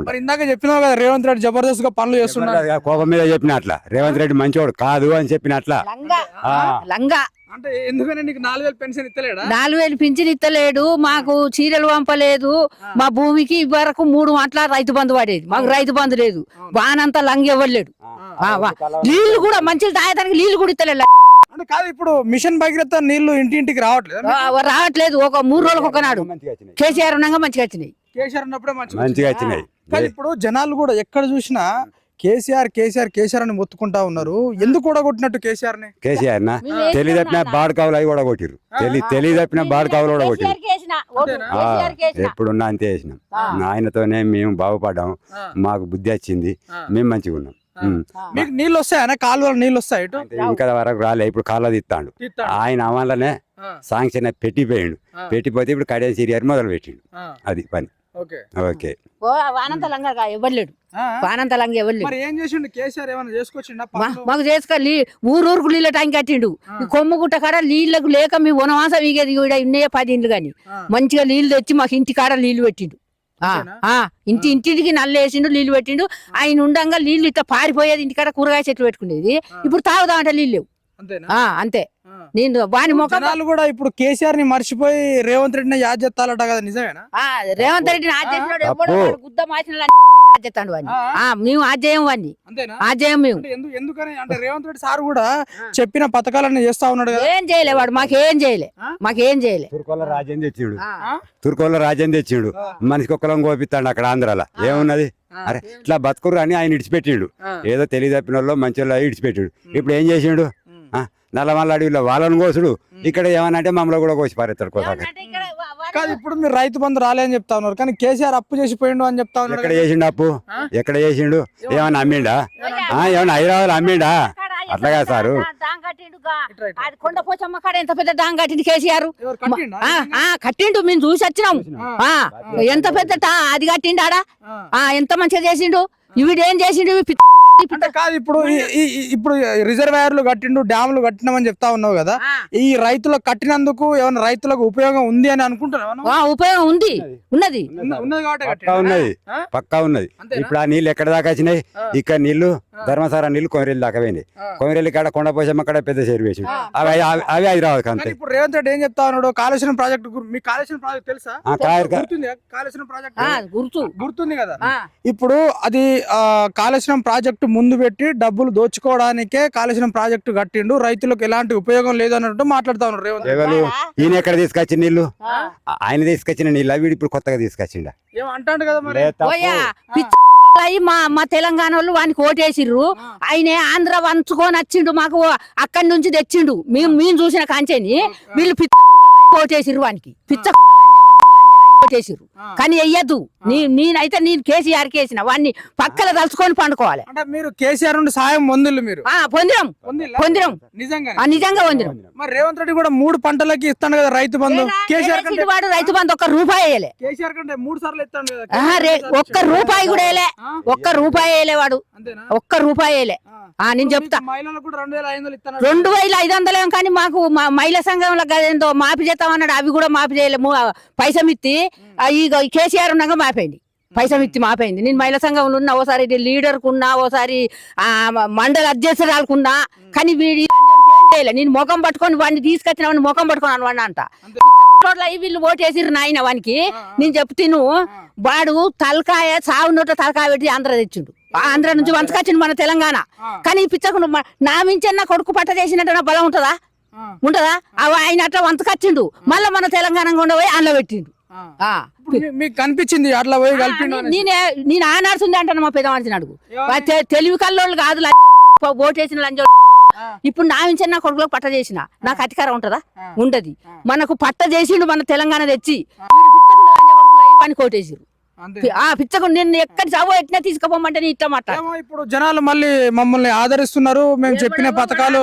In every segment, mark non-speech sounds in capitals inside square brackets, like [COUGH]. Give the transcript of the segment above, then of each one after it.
మరి ఇందాక చెప్పినావు కదా రేవంత్ రెడ్డి జబర్దస్త్గా పనులు గా కోపం మీద చెప్పినట్ల రేవంత్ రెడ్డి మంచోడు కాదు అని చెప్పినట్ల లంగా అంటే ఎందుకని నీకు నాలుగు వేలు పెన్షన్ ఇస్తలేడా నాలుగు వేలు పింఛన్ ఇత్తలేడు మాకు చీరలు పంపలేదు మా భూమికి వరకు మూడు మాటల రైతు బంధు పడేది. మాకు రైతు బంధు లేదు. వానంతా లంగ ఇవ్వలేడు. నీళ్ళు కూడా మంచిలు తాగడానికి నీళ్ళు కూడా ఇత్తలేడు అంటే కాదు ఇప్పుడు మిషన్ భగీరథ నీళ్ళు ఇంటింటికి రావట్లేదు రావట్లేదు. ఒక మూడు రోజులకు ఒకనాడు కేసీఆర్ ఉండగా మంచిగా వచ్చినాయి. కేసీఆర్ ఉన్నప్పుడే మంచిగా మంచిగా వచ్చినాయి. కానీ ఇప్పుడు జనాలు కూడా ఎక్కడ చూసినా కేసీఆర్ కేసీఆర్ కేసీఆర్ అని మొత్తుకుంటా ఉన్నారు. ఎందుకు కూడా కొట్టినట్టు కేసీఆర్ని కేసీఆర్ నా మేము ఏం తెలి తప్పిన చేస్తున్నాం బాడ్ కావులు అవి కూడా కొట్టిరు తెలి తెలి తప్పిన బాడ్ కావులు కూడా కొట్టిరు. ఎప్పుడున్నా అంతే వేసినాం. ఆయనతోనే మేము బాగుపడ్డాం. మాకు బుద్ధి వచ్చింది. మేము మంచిగా ఉన్నాం. మీకు నీళ్ళు వస్తాయనా కాలువలో నీళ్ళు వస్తాయి ఇంకా వరకు రాలే. ఇప్పుడు కాళ్ళ తీస్తాడు. ఆయన అమలనే సాంక్షన్ పెట్టిపోయిండు. పెట్టిపోతే ఇప్పుడు కడియం సిరియారు మొదలు పెట్టిండు అది పని. ఓకే. వానంత లంగా కా- ఇవ్వలేడు ఆ, వానంత లంగా ఇవ్వలేడు మరి ఏం చేసిండు? కేసీఆర్ ఏమైనా? మాకు చేసుకోవాలి ఊరూరుకు నీళ్ళ ట్యాంక్ కట్టిండు. కొమ్ము గుట్ట కాడ నీళ్ళకు లేక మీ వనవాసం ఇగేది కూడా ఇన్నయ్య పది ఇండ్లు కానీ మంచిగా నీళ్ళు తెచ్చి మాకు ఇంటి కాడ నీళ్ళు పెట్టిండు. ఆ, అంతేనా? ఆ, ఇంటి ఇంటింటికి నల్ల వేసిండు నీళ్ళు పెట్టిండు. ఆయన ఉండంగా నీళ్ళు ఇట్లా పారిపోయేది. ఇంటికాడ కూరగాయ చెట్లు పెట్టుకునేది. ఇప్పుడు తాగుదామంటే నీళ్ళు లేవు. అంతేనా? ఆ, అంతే. నేను వాని ముఖం జనాలు కూడా ఇప్పుడు కేసీఆర్ని మర్చిపోయి రేవంత్ రెడ్డిని యాద్ చేస్తాలట కదా నిజమేనా? ఆ, రేవంత్ రెడ్డిని తప్పు. వాడు గుద్ద మాసిన ఆచేస్తాడు వాడిని మేము ఆజేయం వాడిని అంతేనా? ఆజేయం మేము. ఎందుకని? అంటే రేవంత్ రెడ్డి సార్ కూడా చెప్పిన పథకాలన్నీ చేస్తా ఉన్నాడు కదా. ఏం చేయలే వాడు మాకేం చేయలే? మాకేం చేయలే. తుర్కోల రాజ్యం తెచ్చిండు? తుర్కోల రాజ్యం తెచ్చిండు. ఆ. మనిషికి ఒక్కలం కోపిస్తాడు అక్కడ ఆంధ్రాలో. ఏమున్నది. అరే ఇట్లా బతుకురు అని ఆయన ఇడిచిపెట్టిండు. ఏదో తెలివి తప్పిన వాళ్ళు మంచి వాళ్ళు ఇడిచిపెట్టిండు ఇప్పుడు ఏం చేసిండు? నల్లమల్ల అడవిలో వాళ్ళని కోసుడు. ఇక్కడ ఏమనంటే మమ్మల్ని కూడా కోసి పారేస్తాడు కోసాక. వాడు- కాదు ఇప్పుడు మీరు రైతు బంధు రాలే అని చెప్తా ఉన్నారు. కానీ కేసీఆర్ అప్పు చేసిపోయిండు అని చెప్తా ఉన్నారు ఎక్కడ. చేసిండు అప్పు? ఎక్కడ చేసిండు? ఏమన్నా అమ్మిండా? ఆ, ఏమన్నా హైదరాబాద్ అమ్మిండా? అట్లాగా సారు. కొండ పోచమ్మ కాడ ఎంత పెద్ద డాంగ్ కట్టిండు కేసీఆర్? కట్టిండా? ఆ, ఆ, కట్టిండు. మేము చూసి వచ్చినాం. ఆ, ఎంత పెద్ద అది కట్టిండు ఆడ ఎంత మంచిగా చేసిండు? వీడు ఏం చేసిండు? అంటే కాదు ఇప్పుడు ఇప్పుడు రిజర్వాయర్లు కట్టిండు డ్యాములు కట్టినామని చెప్తా ఉన్నావు కదా. ఈ రైతులకు కట్టినందుకు ఏమైనా రైతులకు ఉపయోగం ఉంది అని అనుకుంటున్నావా ఉపయోగం ఉంది. ఉన్నది. ఉన్న- ఉన్నది కాబట్టి పక్కా? ఉన్నది? పక్కా? ఇప్పుడు ఆ నీళ్ళు ఎక్కడ దాకా వచ్చినాయి. ఇక్కడ నీళ్ళు ధర్మసార నీళ్ళు కొమరెల్లి దాకా పోయినాయి. ఆ. కొమరెల్లి కాడ కొండ పోసమ్మ కాడ పెద్ద చేరు వేసిండు అవి అవి- హైదరాబాద్ అంతే. ఇప్పుడు రేవంత్ రెడ్డి ఏం చెప్తా ఉన్నాడు? కాళేశ్వరం ప్రాజెక్ట్ మీ కాళేశ్వరం ప్రాజెక్ట్ తెలుసా? కాళేశ్వరం ప్రాజెక్ట్? ఆ, గుర్తు. గుర్తుంది కదా? ఇప్పుడు అది కాళేశ్వరం ప్రాజెక్టు ముందు పెట్టి డబ్బులు దోచుకోవడానికే కాళేశ్వరం ప్రాజెక్టు కట్టిండు. రైతులకు ఎలాంటి ఉపయోగం లేదు అన్నట్టు మాట్లాడుతా ఉన్నారు రేవంత్ రెడ్డి. ఎవరు ఈయన ఎక్కడ తీసుకొచ్చిన నీళ్ళు ఆయన తీసుకొచ్చిన నీళ్ళు? అవి ఇప్పుడు కొత్తగా తీసుకొచ్చిండ? ఏమో అంటాడు కదా మరి. లే, తప్పు. ఓయా పిచ్చ అయి మా మా తెలంగాణ వాళ్ళు వానికి ఓటేసిర్రు. ఆయనే ఆంధ్ర వంచుకొని వచ్చిండు మాకు అక్కడి నుంచి తెచ్చిండు. మేము మేము చూసిన కాంచెని వీళ్ళు పిచ్చ ఓటేసిర్రు వానికి. పిచ్చ ఓటేసిర్రు. కానీ వెయ్యద్దు నీ నేనైతే నేను కేసీఆర్ కేసిన వాడిని పక్కల తలుచుకొని పండుకోవాలి. అంటే మీరు కేసీఆర్ నుండి సాయం పొందిల్లు మీరు? ఆ పొందిరం? పొందిరం నిజంగా నిజంగా పొందిరం మరి రేవంత్ రెడ్డి కూడా మూడు పంటలకి ఇస్తాడు కదా రైతు బంధు. కేసీఆర్ కంటే వాడు? రైతు బంధు ఒక్క రూపాయి వేయలే. కేసీఆర్ కంటే మూడు సార్లు ఇస్తాడు కదా ఒక్క రూపాయి కూడా వేయలే? ఒక్క రూపాయి వేయలే వాడు. ఒక్క రూపాయి వేయలే. నేను చెప్తా. రెండు వేల ఐదు వందలు ఇస్తాను కానీ మాకు మా మహిళా సంఘంలో గదేందో మాఫీ చేస్తామన్నాడు. అవి కూడా మాఫీ చేయలేము పైసలు ఈ కేసీఆర్ ఉండగా మాపేయండి. పైసలు ఇత్తి మాపేయింది నేను మహిళా సంఘంలో ఉన్నా ఓసారి లీడర్ కున్నా ఓసారి మండల అధ్యక్షురాలకున్నా కానీ వీడి ఏం చేయలే. నేను ముఖం పట్టుకొని వాడిని తీసుకొచ్చిన వాడిని ముఖం పట్టుకొని వాడిని అంట. వీళ్ళు ఓటేసిరు నాయన వానికి. నేను చెప్తాను వాడు తలకాయ సాగు నోట తలకాయ పెట్టి ఆంధ్ర తెచ్చిండు. ఆంధ్ర నుంచి వంచకొచ్చిండు మన తెలంగాణ. కానీ మ- నా మించన్న కొడుకు పట్ట చేసినట్టు నా బలం ఉంటుందా. ఉంటదా? అవి ఆయన అట్లా వంతకొచ్చిండు మళ్ళీ మన తెలంగాణ గుండా పోయి అందులో పెట్టిండు. మీకు కనిపించింది అట్లా పోయి అనేసి. నేనే నేను ఆనాడుతుంది అంటాను మా పెద్ద మనిషిని అడుగు తెలివి కల్లోళ్ళు కాదు ఓటేసిన లంజ ఆ. ఇప్పుడు నా మించన్న కొడుకులకు పట్ట చేసిన. నాకు అధికారం ఉంటదా. ఉండది. మనకు పట్ట చేసిండు మన తెలంగాణ తెచ్చి. వీడు పిచ్చకుండా ఆ పిచ్చకుండా నేను ఎక్కడి చావో ఎట్లా తీసుకుపోమంటే నీ ఇష్టం అట్లా ఏమో ఇప్పుడు జనాలు మళ్ళీ మమ్మల్ని ఆదరిస్తున్నారు. మేము చెప్పిన పథకాలు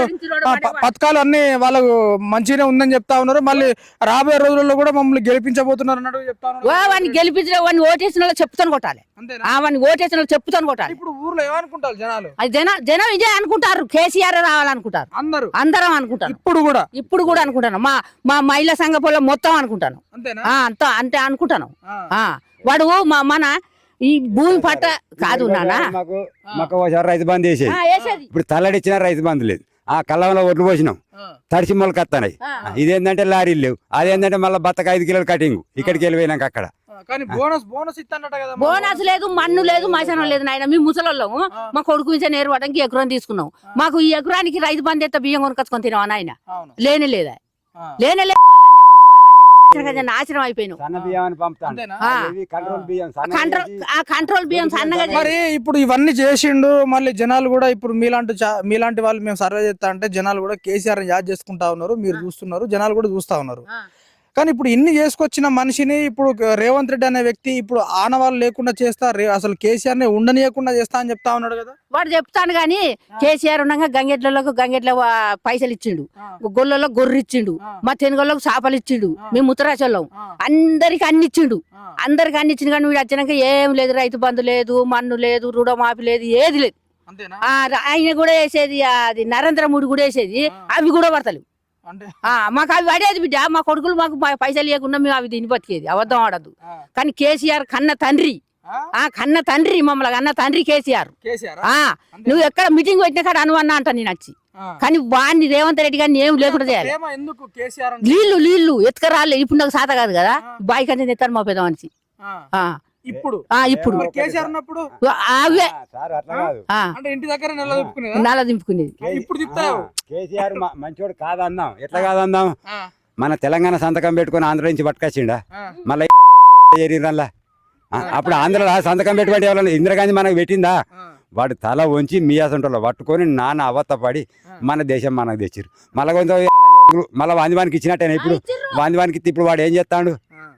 పథకాలు అన్ని వాళ్ళకు మంచిగానే ఉందని చెప్తా ఉన్నారు. మళ్ళీ రాబోయే రోజుల్లో కూడా మమ్మల్ని గెలిపించబోతున్నారు అన్నట్టు వాడిని గెలిపించిన వాడిని ఓటేసిన వాళ్ళు చెప్తాను కొట్టాలి. వాడిని ఓటేసిన వాళ్ళు చెప్తాను కొట్టాలి. ఇప్పుడు ఊర్లో ఏమనుకుంటారు జనాలు? అది జన జనం ఇదే అనుకుంటారు. కేసీఆర్ రావాలనుకుంటారు. అందరూ. అందరం అనుకుంటాను ఇప్పుడు కూడా. ఇప్పుడు కూడా అనుకుంటాను. మా మా మహిళా సంఘ మొత్తం అనుకుంటాను. అంత అంటే అనుకుంటాను. వాడు మా మన ఈ భూమి పట్ట కాదు నానా మాకు మాకు ఒకసారి రైతు బంద్ వేసేది. ఇప్పుడు తల్లడిచ్చినా రైతు బంద్ లేదు. ఆ కళ్ళంలో ఒడ్లు పోసినాం. తడిసి మొలక వస్తున్నాయి ఆ. ఇదేంటంటే లారీలు లేవు. అదేంటంటే మళ్ళీ బత్తక ఐదు కిలోలు కటింగ్. ఇక్కడికి వెళ్ళిపోయినాక అక్కడ. కానీ బోనస్ బోనస్ ఇస్తానట కదా బోనస్ లేదు మన్ను లేదు మసనం లేదు నాయన. మీ ముసలోళ్ళము మా కొడుకు నుంచి నేర్పడానికి ఎకరం తీసుకున్నాం. మాకు ఈ ఎకరానికి రైతు బంధు ఎత్త బియ్యం కొనుకొచ్చుకొని తినవా నాయన? లేనే లేదా. లేనే లేదు? నాశనం అయిపోయినావు సన్న బియ్యం అని పంపుతాను అంతేనా? ఆ. కంట్రోల్ బియ్యం సన్న కంట్రోల్ చేసి- ఆ కంట్రోల్ బియ్యం సన్నగా చేసి- మరి ఇప్పుడు ఇవన్నీ చేసిండు మళ్ళీ జనాలు కూడా ఇప్పుడు మీలాంటి చా- మీలాంటి వాళ్ళు మేము సర్వే చేస్తా అంటే జనాలు కూడా కేసీఆర్ యాద్ చేసుకుంటా ఉన్నారు మీరు చూస్తున్నారు జనాలు కూడా చూస్తా ఉన్నారు. కానీ ఇప్పుడు ఇన్ని చేసుకొచ్చిన మనిషిని ఇప్పుడు రేవంత్ రెడ్డి అనే వ్యక్తి ఇప్పుడు ఆనవాళ్ళు లేకుండా చేస్తా అసలు కేసీఆర్ని ఉండనీయకుండా చేస్తా అని చెప్తా ఉన్నాడు కదా? వాడు చెప్తాను గాని కేసీఆర్ ఉండగా గంగెట్లకు గంగెట్ల పైసలు ఇచ్చిండు. గొల్లలో గొర్రె ఇచ్చిండు. మా తెనుగోళ్ళకు చేపలు ఇచ్చిండు. మేము ముత్తరాచోళ్ళం అందరికి అన్ని ఇచ్చిండు. అందరికి అన్ని ఇచ్చిండు కానీ వీడు వచ్చినాక ఏం లేదు రైతు బంధు లేదు మన్ను లేదు రుణమాఫీ లేదు ఏది లేదు. అంతేనా? ఆ ర- ఆయన కూడా వేసేది అది నరేంద్ర మోడీ కూడా వేసేది. అవి కూడా పడతలేవు. మాకు అవి పడేది బిడ్డ. మా కొడుకులు మాకు పైసలు లేకుండా మేము అవి తిని బతికేది. అబద్ధం ఆడద్దు కానీ కేసీఆర్ కన్న తండ్రి. ఆ? కన్న తండ్రి మమ్మల్ని కన్న తండ్రి కేసీఆర్. నువ్వు ఎక్కడ మీటింగ్ పెట్టిన కాడ అనువన్నా అంట నేను వచ్చి. కానీ వాడిని రేవంత్ రెడ్డి గారిని ఏం లేకుండా చేయాలి. నీళ్ళు నీళ్ళు ఎత్తుకరాలే. ఇప్పుడు నాకు సాత కాదు కదా. బాయ్ కంటే ఎత్తాను మా పెద్ద మనిషి. ఇప్పుడు. ఆ, ఇప్పుడు. కేసీఆర్ ఉన్నప్పుడు? అవే. ఆ, సార్ అట్లా కాదు. ఆ, అంటే ఇంటి దగ్గర నెల దింపుకునేది ఇప్పుడు కేసీఆర్ మంచోడు కాదన్నాం. ఎట్లా కాదన్నాం? మన తెలంగాణ సంతకం పెట్టుకొని ఆంధ్ర నుంచి పట్టుకొచ్చిండా? మళ్ళీ చేరిరల్లా అప్పుడు ఆంధ్రలో సంతకం పెట్టుకుంటే ఎవరన్నా ఇందిరాగాంధీ మనకు పెట్టిందా? వాడు తల వంచి మీ అసంటోళ్ళు పట్టుకొని నాన్న అవత్త పడి మన దేశం మనకు తెచ్చిరు మళ్ళీ కొంత మళ్ళీ వాందివానికి ఇచ్చినట్టేనా ఇప్పుడు? వాందివానికి ఇప్పుడు వాడు ఏం చేస్తాడు?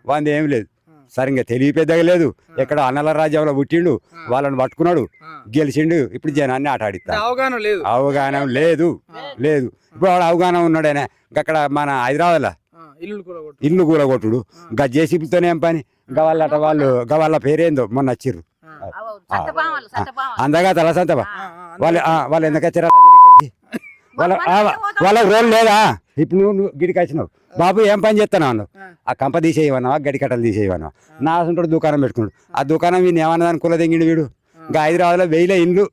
వాంది ఏం లేదు. సరిగ్గా తెలివి పెద్దగా లేదు ఎక్కడ అన్నల రాజ్యంలో పుట్టిండు. వాళ్ళని పట్టుకున్నాడు. గెలిచిండు. ఇప్పుడు జనాన్ని ఆట ఆడిస్తాడు అవగాహన లేదు. అవగాహన లేదు. లేదు. ఇప్పుడు వాడు అవగాహన ఉన్నాడేనే. అక్కడ మన హైదరాబాద్లో ఇల్లు కూలగొట్టుడు గా జేసీబీతోనే ఏం పని? గవాళ్ళట వాళ్ళు గవాళ్ళ పేరేందో మొన్న వచ్చిర్రు. అందగా తలసంతబా ఆ, ఆ, వాళ్ళు ఆ, వాళ్ళు ఎందుకు వచ్చారు ఇక్కడికి? [LAUGHS] వాళ్ళ ఆ, వాళ్ళకి రోల్ లేదా? ఇప్పుడు నువ్వు నువ్వు గిడికి వచ్చినావు. బాబు ఏం పని చేస్తున్నావు అన్నావు ఆ. కంప తీసేయమన్నావా గడి కట్టలు తీసేయమన్నావా నా అసంటోడు దుకాణం పెట్టుకున్నాడు. ఆ దుకాణం వీడిని ఏమన్నా దాని కుల తెంగిండు వీడు ఇంకా హైదరాబాద్లో వెయ్యిలో ఇండ్లు.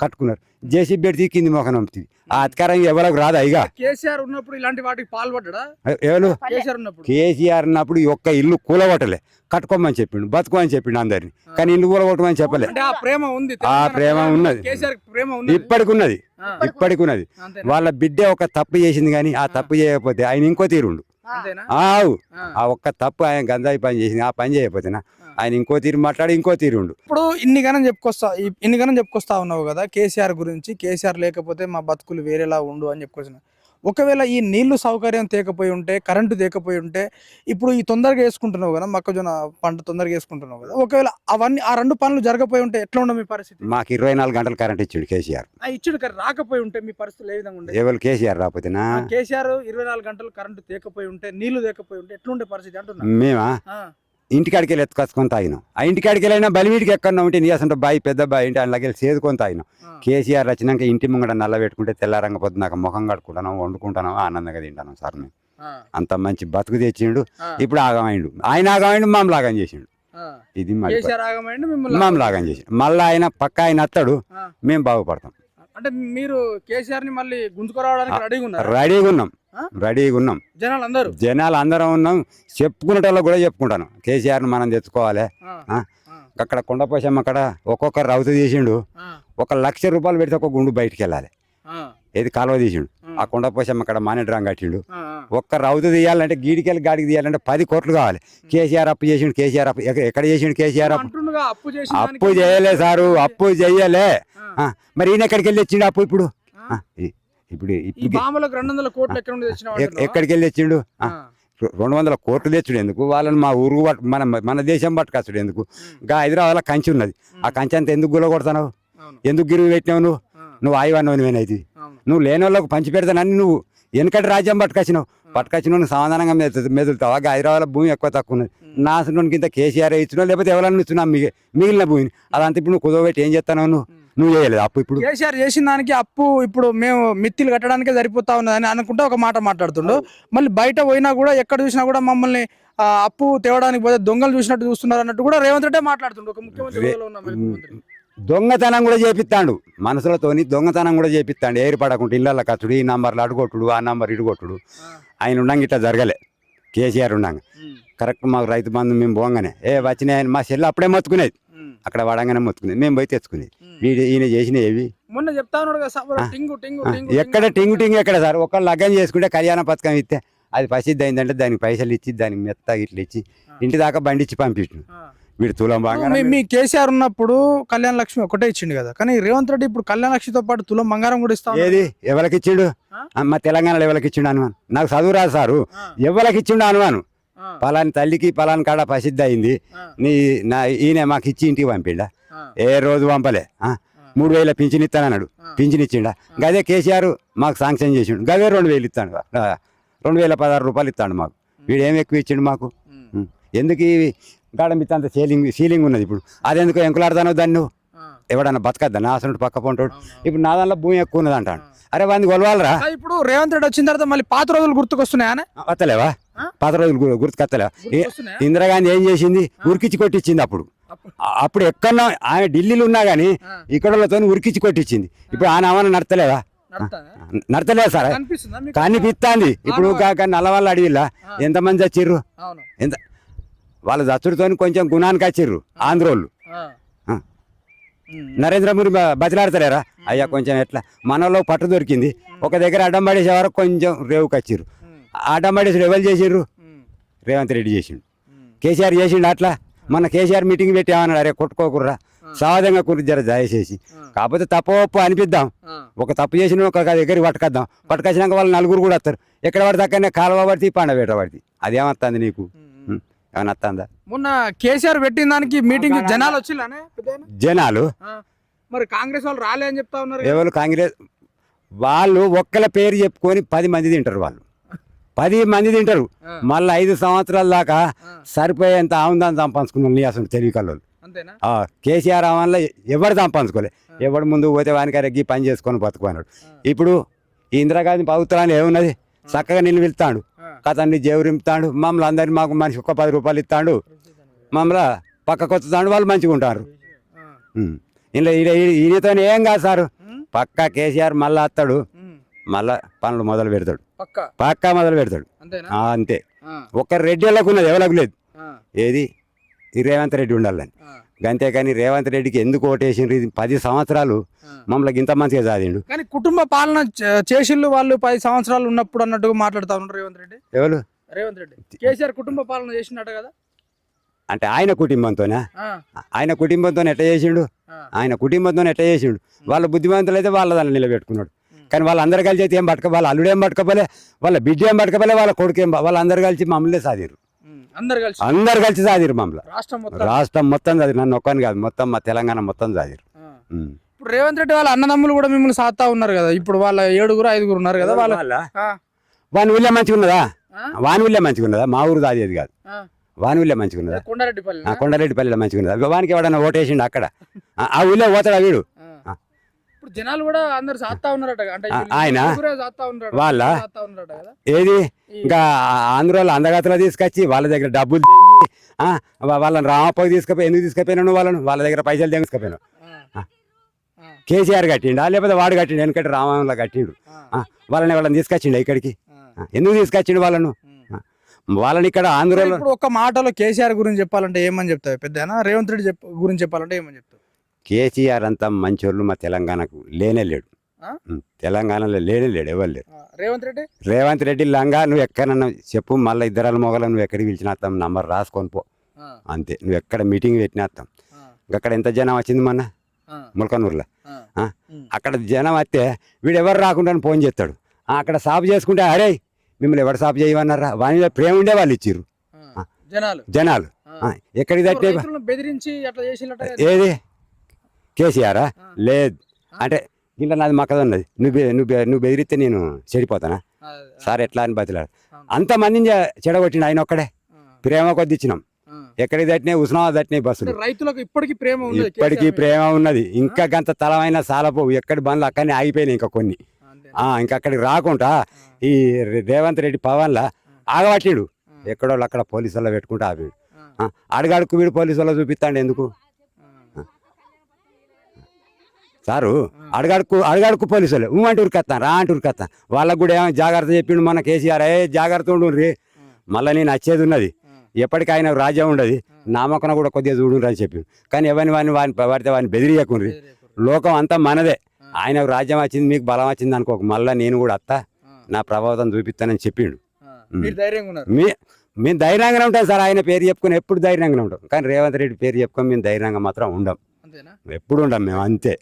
కట్టుకున్నారు జేసీబీ పెడితే కింది మొఖం పంపుతుంది ఆ అధికారం ఎవరికి రాదా ఇక కేసీఆర్ ఉన్నప్పుడు ఇలాంటి వాటికి పాల్పడ్డా? ఎవరు? కేసీఆర్ ఉన్నప్పుడు. కేసీఆర్ అన్నప్పుడు ఈ ఒక్క ఇల్లు కూలగొట్టలే. కట్టుకోమని చెప్పిండు బతుకోమని చెప్పిండు అందరిని. కానీ ఇల్లు కూలగొట్టమని చెప్పలే. ఆ ప్రేమ ఉంది ఆ ప్రేమ ఉన్నది. కేసీఆర్ ప్రేమ ఉంది ఇప్పటికి ఉన్నది ఇప్పటికి ఉన్నది అంతేనా? వాళ్ళ బిడ్డ ఒక తప్పు చేసింది కానీ ఆ తప్పు చేయకపోతే ఆయన ఇంకో తీరుండు. ఆవు. ఆ. ఆ ఒక్క తప్పు ఆయన గంజాయి పని చేసింది ఆ పని చేయకపోతేనా? ఆయన ఇంకో తీరు మాట్లాడి ఇంకో తీరుండు ఇప్పుడు ఇన్ని గణం చెప్పుకొస్తా ఇన్ని గణం చెప్పుకొస్తా ఉన్నావు కదా కేసీఆర్ గురించి కేసీఆర్ లేకపోతే మా బతుకులు వేరేలా ఉండు అని చెప్పుకొచ్చిన. ఒకవేళ ఈ నీళ్ళు సౌకర్యం తేకపోయి ఉంటే కరెంటు తేకపోయి ఉంటే ఇప్పుడు ఈ తొందరగా వేసుకుంటున్నావు కదా మొక్కజొన్న పంట తొందరగా వేసుకుంటున్నావు కదా ఒకవేళ అవన్నీ ఆ రెండు పనులు జరగపోయి ఉంటే ఎట్లా ఉండవు మీ పరిస్థితి? మాకు ఇరవై నాలుగు గంటలు కరెంట్ ఇచ్చిండు కేసీఆర్. ఆ ఇచ్చుడు కర- రాకపోయి ఉంటే మీ పరిస్థితులు ఏ విధంగా ఉండే ఎవరు కేసీఆర్ రాకపోతేనా? ఆ కేసీఆర్ ఇరవై నాలుగు గంటలు కరెంటు తేకపోయి ఉంటే నీళ్ళు తేకపోయి ఉంటే ఎట్లుండే పరిస్థితి అంటున్నా? మేమా? ఇంటికాడికి వెళ్ళి ఎత్తుకొచ్చుకొని తాగినాం. ఆ ఇంటికాడికి వెళ్ళినా బలివీడికి ఎక్కడ ఉంటే నీ అసలు బాయి పెద్ద బాయి ఇంటి అందులోకి వెళ్ళి సేదుకొని తాగినాం. కేసీఆర్ వచ్చినాక ఇంటి ముంగట నల్ల పెట్టుకుంటే తెల్లారంగ పొద్దునాక ముఖం కడుకుంటున్నాం వండుకుంటున్నాం ఆనందంగా తింటాను సార్ మేము. ఆ, అంత మంచి బతుకు తెచ్చిండు. ఇప్పుడు ఆగమైండు ఆయన ఆగమైండు మామ లాగం చేసిండు. ఇది మరి కేసీఆర్ ఆగమండి మిమ్మల్ని మామ లాగం చేసిండు. మళ్ళీ ఆయన పక్క ఆయన అత్తాడు. మేము బాగుపడతాం. అంటే మీరు కేసీఆర్ని మళ్ళీ గుంజుకురావడానికి రెడీగా ఉన్నాం? రెడీగా ఉన్నాం జనాలు అందరూ జనాలు అందరం ఉన్నాం. చెప్పుకునేటోళ్ళు కూడా చెప్పుకుంటాను. కేసీఆర్ని మనం తెచ్చుకోవాలి. అక్కడ కొండపోసమ్మ అక్కడ ఒక్కొక్క రౌతు తీసిండు. ఒక లక్ష రూపాయలు పెడితే ఒక గుండు బయటికి వెళ్ళాలి ఏది కాలువ తీసిండు. ఆ. కొండపోసమ్మ అక్కడ మానేడ్రాంగ్ కట్టిండు. ఒక్క రౌతు తీయాలంటే గీడికెళ్ళి గాడికి తీయాలంటే పది కోట్లు కావాలి. కేసీఆర్ అప్పు చేసిండు కేసీఆర్ అప్పు. ఎక్క- ఎక్కడ చేసిండు కేసీఆర్ అప్పు? అప్పు చేయలే సారు అప్పు చెయ్యలే ఆ, మరి ఈయన ఎక్కడికి వెళ్ళి తెచ్చిండు అప్పు ఇప్పుడు? ఇప్పుడు ఈ ఇప్పుడు బాంబులకు రెండు వందల కోట్లు ఎక్కడ నుండి తెచ్చినావు ఎక్- అంటున్నావా? ఎక్కడికి వెళ్ళి తెచ్చిండు? రెండు వందల కోట్లు తెచ్చుడు ఎందుకు? వాళ్ళని మా ఊరు మన మన దేశం పట్టుకొచ్చుడు ఎందుకు? గా హైదరాబాద్లో కంచి ఉన్నది. ఆ కంచి అంతా ఎందుకు గుల కొడతావు ఎందుకు గిరువు పెట్టినావు నువ్వు? నువ్వు ఆయివన్నవు నువ్వేనైతే నువ్వు లేని వాళ్ళకు పంచి పెడతానని నువ్వు. వెనకటి రాజ్యం పట్టుకొచ్చినావు. పట్టుకొచ్చిన నువ్వు సమాధానంగా మెదు మెదులుతావు? ఆ హైదరాబాద్లో భూమి ఎక్కువ తక్కువ ఉన్నది. నా అసలు కింద కేసీఆర్ ఇచ్చినావు లేకపోతే ఎవరన్నా ఇచ్చినా మిగి మిగిలిన భూమిని. అదంతా ఇప్పుడు నువ్వు కుదవబెట్టి ఏం చేస్తావు నువ్వు? నువ్వు చేయలేదు అప్పు ఇప్పుడు? కేసీఆర్ చేసిన దానికి అప్పు ఇప్పుడు మేము మిత్తిలు కట్టడానికే సరిపోతా ఉన్నదని అనుకుంటే ఒక మాట మాట్లాడుతుండు. మళ్ళీ బయట పోయినా కూడా ఎక్కడ చూసినా కూడా మమ్మల్ని అప్పు తేవడానికి పోతే దొంగలు చూసినట్టు చూస్తున్నారు అన్నట్టు కూడా రేవంత్ రెడ్డి మాట్లాడుతుండు. ఒక ముఖ్యమంత్రి. దొంగతనం కూడా చేపిస్తాడు. మనసులతోని దొంగతనం కూడా చేపిస్తాడు. ఏర్పడకుండా ఇళ్ళ కచ్చుడు ఈ నంబర్లు అడుగొట్టుడు ఆ నంబర్ ఇడుగొట్టుడు ఆయన ఉండంగా ఇట్లా జరగలే. కేసీఆర్ ఉండంగా. కరెక్ట్ మాకు రైతు బంధు మేము పోగానే. ఏ వచ్చినాయని మా చెల్లి అప్పుడే మొత్తుకునేది. అక్కడ వాడంగానే మొత్తుకునేది మేము పోయి తెచ్చుకునేది. వీడు ఈయన చేసినవి ఏవి? మొన్న చెప్తా ఎక్కడ టింగు టింగు ఎక్కడ సార్? ఒకళ్ళు లగ్గం చేసుకుంటే కళ్యాణ పథకం ఇస్తే అది ప్రసిద్ధి అయిందంటే దానికి పైసలు ఇచ్చి దానికి మెత్త ఇట్లా ఇచ్చి ఇంటి దాకా బండి ఇచ్చి పంపించు. వీడు తులం బంగారం మీ- కేసీఆర్ ఉన్నప్పుడు కళ్యాణ లక్ష్మి ఒకటే ఇచ్చిండు కదా. కానీ రేవంత్ రెడ్డి ఇప్పుడు కళ్యాణ లక్ష్మితో పాటు తులం బంగారం కూడా ఇస్తా. ఏది? ఎవరికి ఇచ్చిండు? మా తెలంగాణలో ఎవరికి ఇచ్చిండు అనుమాను? నాకు చదువు రాదు సారు. ఎవరికి ఇచ్చిండు అనుమాను? పలాని తల్లికి పలాని కాడ ప్రసిద్ధి అయింది. నీ నా ఈయన మాకు ఇచ్చి ఇంటికి పంపిండా. ఏ రోజు పంపలే ఆ? మూడు వేల పింఛన్ ఇస్తానన్నాడు. పింఛన్ ఇచ్చిండా. గదే కేసీఆర్ మాకు శాంక్షన్ చేసిండు. గదే రెండు వేలు ఇస్తాడు. రెండు వేల పదహారు రూపాయలు ఇస్తాడు మాకు. వీడు ఏం ఎక్కువ ఇచ్చిండు మాకు. ఎందుకు మిత్త అంత సీలింగ్ సీలింగ్ ఉన్నది ఇప్పుడు? అదెందుకు ఎంకులాడతానో దాన్ని నువ్వు? ఎవడన్నా బతకద్దా? నా అసలు పక్క పొంటాడు. ఇప్పుడు నా దాంట్లో భూమి ఎక్కువ ఉన్నది అంటాడు. అరే వాడిని కొలవాలరా? ఇప్పుడు రేవంత్ రెడ్డి వచ్చిన తర్వాత మళ్ళీ పాత రోజులు గుర్తుకొస్తున్నాయా వస్తలేవా పది రోజులు గు- గుర్తుకొస్తలేవా? ఏ- గుర్తుకొస్తున్నాయా? ఇందిరాగాంధీ ఏం చేసింది? ఉరికిచ్చి కొట్టించింది అప్పుడు. అప్పుడు- ఎక్కడన్నా ఆమె ఢిల్లీలో ఉన్నా కానీ ఇక్కడ ఉరికిచ్చి కొట్టించింది. ఇప్పుడు ఆయన ఆమెను నడతలేదా? నడతలేదు సార్? కనిపిస్తుందా? కనిపిస్తాంది. ఇప్పుడు కాక నల్లవాళ్ళు అడవిలా ఆ. ఎంతమంది చచ్చిర్రు అవును. ఎంత? వాళ్ళ చచ్చుడితో కొంచెం గుణానికి వచ్చిర్రు ఆంధ్రోళ్ళు. నరేంద్ర మోడీ బతిలాడతలేరా? అయ్యా కొంచెం ఎట్లా? మనలో పట్టు దొరికింది. ఒక దగ్గర అడ్డం పడేసే వరకు కొంచెం రేవుకి వచ్చిర్రు ఉమ్, ఆ అడ్డం పడేసి ఎవరు చేసిర్రు రేవంత్ రెడ్డి చేసిండు. కేసీఆర్ చేసిండు అట్లా. మన కేసీఆర్ మీటింగ్ పెట్టి ఏమన్నాడు అరే కొట్టుకోకుర్రా. సహజంగా కుర్రి జర దయచేసి కాకపోతే తప్పు ఒప్పు అనిపిద్దాం. ఒక తప్పు చేసిన ఒక దగ్గరికి పట్టుకొద్దాం. పట్టుకొచ్చినాక వాళ్ళు నలుగురు కూడా వస్తారు. ఎక్కడ పడితే అక్కడనే కాలువ పడితే పండబెట్ట పడితే. అదేమొస్తుంది నీకు? ఏమన్నా వస్తుందా మొన్న కేసీఆర్ పెట్టిన దానికి మీటింగ్ జనాలు. వచ్చిల్లానే? జనాలు. ఆ, మరి కాంగ్రెస్ వాళ్ళు రాలే అని చెప్తా ఉన్నారు కదా? ఎవరు కాంగ్రెస్? వాళ్ళు ఒక్కల పేరు చెప్పుకొని పది మంది తింటారు వాళ్ళు. పది మంది తింటారు. మళ్ళీ ఐదు సంవత్సరాల దాకా సరిపోయేంత ఆముదాన్ని సంపాదించుకున్నారు నీ అసలు తెలివి కళ్ళు అంతేనా? కేసీఆర్ వల్ల ఎవరు సంపాదించుకోలే. ఎవడు ముందు పోతే వానికి అరెగ్గి పని చేసుకొని బతుకున్నాడు ఇప్పుడు ఇందిరాగాంధీ ప్రభుత్వాన్ని ఏమున్నది? చక్కగా నిన్ను కథన్ని జేవురింపుతాడు మమ్మల్ని అందరినీ మాకు మనిషి ఒక పది రూపాయలు ఇస్తాడు. మమ్మల్ని పక్కకు వస్తాడు వాళ్ళు మంచిగా ఉంటారు. ఇలా ఈయనతో ఏం కాదు సారు. పక్కా కేసీఆర్ మళ్ళీ వస్తాడు. మళ్ళా పనులు మొదలు పెడతాడు. పక్క? మొదలు పెడతాడు. అంతే. ఒక్క రెడ్డి వాళ్ళకు ఉన్నది ఎవరికి లేదు. ఏది? ఈ రేవంత్ రెడ్డి ఉండాలని. అంతేకాని రేవంత్ రెడ్డికి ఎందుకు ఓటేసిండ్రు? ఇది పది సంవత్సరాలు. మమ్మల్ని ఇంత మంచిగా చదివిండు కానీ కుటుంబ పాలన చే- చేసిళ్ళు వాళ్ళు పది సంవత్సరాలు ఉన్నప్పుడు అన్నట్టుగా మాట్లాడుతా ఉన్నారు రేవంత్ రెడ్డి. ఎవరు? రేవంత్ రెడ్డి. కేసీఆర్ కుటుంబ పాలన చేసినట్టు కదా? అంటే ఆయన కుటుంబంతోనే? ఆయన కుటుంబంతో ఎట్లా చేసిండు? ఆయన కుటుంబంతో ఎట్లా చేసిండు? వాళ్ళ బుద్ధిమంతులు అయితే వాళ్ళ దాన్ని నిలబెట్టుకున్నాడు. కానీ వాళ్ళందరూ కలిసి అయితే ఏం పట్టుక వాళ్ళ అల్లుడు ఏం పట్టుకపోలే వాళ్ళ బిడ్డ ఏం పట్టుకపోలే వాళ్ళ కొడుకు ఏం వాళ్ళందరూ కలిసి మమ్మల్ని సాదిరు ఉమ్, అందరు కలిసి. అందరు కలిసి సాదిరు మమ్మల్ని. రాష్ట్రం మొత్తం. రాష్ట్రం మొత్తం చదివి నన్ను ఒక్కని కాదు మొత్తం మా తెలంగాణ మొత్తం. ఉమ్. ఇప్పుడు రేవంత్ రెడ్డి వాళ్ళ అన్నదమ్ములు కూడా మిమ్మల్ని సాత్తా ఉన్నారు కదా. ఇప్పుడు వాళ్ళ ఏడుగురు ఐదుగురు ఉన్నారు కదా వాళ్ళ వాని ఊళ్ళే మంచిగా ఉన్నదా? వాని ఊళ్ళే మంచిగా ఉన్నదా? మా ఊరు దాదేది కాదు. వాని ఊళ్ళే మంచిగా ఉన్నదా? కొండారెడ్డిపల్లి కొండరెడ్డిపల్లిలో మంచిగా ఉన్నదా? వానికి ఎవడన్నా ఓటేసిండు అక్కడ? ఆ- ఊళ్ళో పోతాడా వీడు. ఇప్పుడు జనాలు కూడా అందరు సాత్తా ఉన్నారట అంటే ఆయన? వాళ్ళ? ఏది? ఇంకా ఆంధ్రాలో అందగతలో తీసుకొచ్చి వాళ్ళ దగ్గర డబ్బులు వాళ్ళని రామప్పకి తీసుకుపోయి ఎందుకు తీసుకుపోయినా నువ్వు వాళ్ళను? వాళ్ళ దగ్గర పైసలు. ఆ, కేసీఆర్ కట్టిండా? లేకపోతే వాడు కట్టిండు? ఎందుకంటే రామంలో కట్టిండు. వాళ్ళని వాళ్ళని తీసుకొచ్చిండు ఇక్కడికి? ఎందుకు తీసుకొచ్చిండు వాళ్ళను. వాళ్ళని ఇక్కడ ఆంధ్రలో ఒక మాటలో కేసీఆర్ గురించి చెప్పాలంటే ఏమని చెప్తావు? పెద్ద రేవంత్ రెడ్డి గురించి చెప్పాలంటే ఏమని చెప్తావు? కేసీఆర్ అంతా మంచోళ్ళు మా తెలంగాణకు లేనే లేడు. తెలంగాణలో లేనే లేడు ఎవరు లేరు. ఆ, రేవంత్ రెడ్డి? రేవంత్ రెడ్డి లంగా నువ్వు ఎక్కడన్నా చెప్పు మళ్ళీ ఇద్దరాల మొగల నువ్వు ఎక్కడికి పిలిచినాస్తాం నంబర్ రాసుకొని పో. అంతే నువ్వు ఎక్కడ మీటింగ్ పెట్టినాస్తాం అక్కడ ఎంత జనం వచ్చింది మొన్న? ముల్కనూరులో. అక్కడ జనం వస్తే వీడు ఎవరు రాకుండా ఫోన్ చేస్తాడు. అక్కడ సాపు చేసుకుంటే అరే మిమ్మల్ని ఎవరు సాపు చేయమన్నారా? వాని ప్రేమ ఉండే వాళ్ళు ఇచ్చిర్రు. జనాలు. జనాలు. ఎక్కడికి తట్టే బెదిరించి ఏది? కేసీఆరా. లేదు. అంటే ఇంట్లో నాది మక్కద ఉన్నది నువ్వు నువ్వు నువ్వు బెదిరిస్తే నేను చెడిపోతానా? సార్ ఎట్లా అని బతిలాడు. అంతమందిని చెడగొట్టిండు ఆయన ఒక్కడే. ప్రేమ కొద్ది ఇచ్చినాం. ఎక్కడికి తట్టినాయి ఉస్నాబాద్ తట్టినాయి బస్సులు. రైతులకు ఇప్పటికీ ప్రేమ ఉంది ఇప్పటికీ ప్రేమ ఉన్నది. ఇంకా గంత తలమైన సాలపోవు. ఎక్కడి బండ్లు అక్కడనే ఆగిపోయినాయి ఇంకా కొన్ని. ఆ, ఇంకా అక్కడికి రాకుండా ఈ రేవంత్ రెడ్డి పవన్ల ఆగబట్టిండు. ఎక్కడో అక్కడ పోలీసుల్లో పెట్టుకుంటే ఆపి అడుగడుకు వీడు పోలీసుల్లో చూపిస్తాండి ఎందుకు? సారు అడగడుకు అడగడుకు పోలీసులు. ఊ అంటే ఉరికెత్తాను రా అంటే ఉరికెత్తాను వాళ్ళకు కూడా ఏమో జాగ్రత్త చెప్పిండు మన కేసీఆర్. ఏ జాగ్రత్త ఉండుర్రి. మళ్ళీ నేను వచ్చేది ఉన్నది. ఎప్పటికీ ఆయన రాజ్యం ఉండదు. నామకన కూడా కొద్దిగా చూడుండ్రి అని చెప్పిండు కానీ ఎవరిని వాడిని వాడిని పడితే వాడిని బెదిరియకుండ్రి. లోకం అంతా మనదే. ఆయన రాజ్యం వచ్చింది మీకు బలం వచ్చింది అనుకోక మళ్ళీ నేను కూడా అత్త నా ప్రభావం చూపిస్తానని చెప్పిండు. మీ మేము ధైర్యంగానే ఉంటాం సార్. ఆయన పేరు చెప్పుకొని ఎప్పుడు ధైర్యంగానే ఉంటాం. కానీ రేవంత్ రెడ్డి పేరు చెప్పుకొని మేము ధైర్యంగా మాత్రం ఉండం. ఎప్పుడు ఉండం మేము అంతే.